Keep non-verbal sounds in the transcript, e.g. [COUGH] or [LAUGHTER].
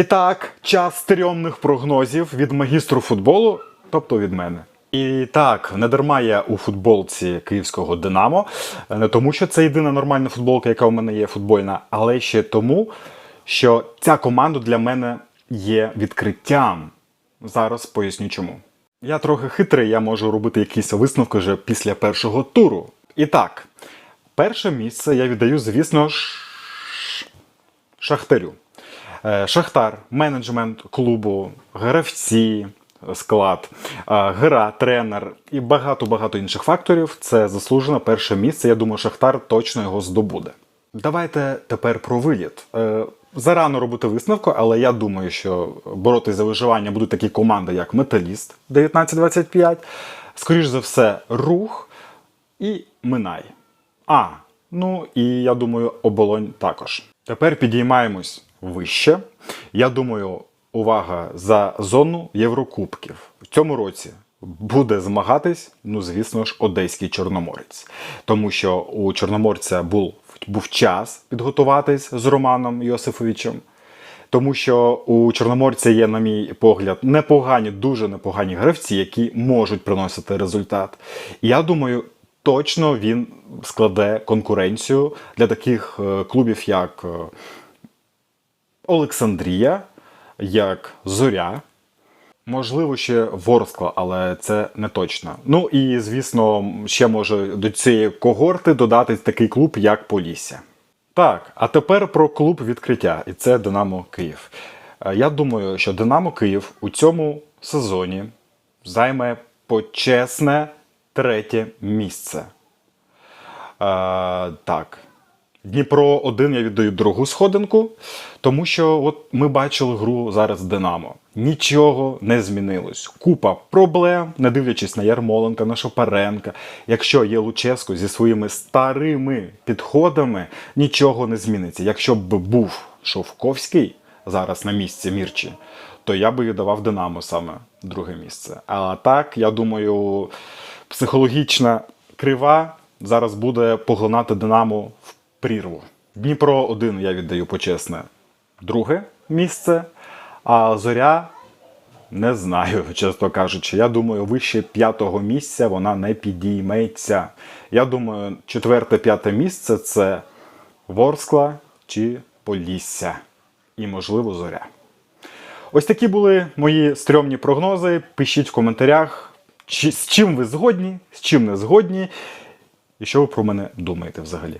І так, час стрьомних прогнозів від магістру футболу, тобто від мене. І так, не дарма я у футболці київського Динамо, не тому, що це єдина нормальна футболка, яка у мене є футбольна, але ще тому, що ця команда для мене є відкриттям. Зараз поясню чому. Я трохи хитрий, я можу робити якісь висновки вже після першого туру. І так, перше місце я віддаю, звісно ж, Шахтарю. Е, Шахтар, менеджмент клубу, гравці, склад, е, гра, тренер і багато-багато інших факторів. Це заслужено перше місце. Я думаю, Шахтар точно його здобуде. Давайте тепер про виліт. Е, Зарано робити висновку, але я думаю, що боротися за виживання будуть такі команди, як Металіст 19-25, скоріш за все, рух і Минай. А, ну і я думаю, оболонь також. Тепер підіймаємось вище. Я думаю, увага за зону Єврокубків. В цьому році буде змагатись, ну звісно ж, одеський чорноморець. Тому що у чорноморця був, був час підготуватись з Романом Йосифовичем. Тому що у Чорноморця є, на мій погляд, непогані, дуже непогані гравці, які можуть приносити результат. Я думаю, точно він складе конкуренцію для таких е, клубів, як е, Олександрія, як Зоря. Можливо, ще Ворскла, але це не точно. Ну і звісно, ще може до цієї когорти додати такий клуб, як Полісся. Так, а тепер про клуб відкриття, і це Динамо Київ. Е, Я думаю, що Динамо Київ у цьому сезоні займе почесне третє місце. Е, так. Дніпро 1 я віддаю другу сходинку, тому що от ми бачили гру зараз Динамо. Нічого не змінилось. Купа проблем, не дивлячись на Ярмоленка, на Шопаренка. Якщо є Луческо зі своїми старими підходами, нічого не зміниться. Якщо б був Шовковський зараз на місці Мірчі, то я би віддавав Динамо саме друге місце. А так, я думаю, психологічна крива зараз буде поглинати Динамо в прірву. Дніпро 1 я віддаю почесне друге місце, а Зоря не знаю, [LAUGHS] чесно кажучи. Я думаю, вище п'ятого місця вона не підійметься. Я думаю, четверте-п'яте місце це Ворскла чи Полісся. І, можливо, зоря. Ось такі були мої стрьомні прогнози. Пишіть в коментарях, чи, з чим ви згодні, з чим не згодні, і що ви про мене думаєте взагалі.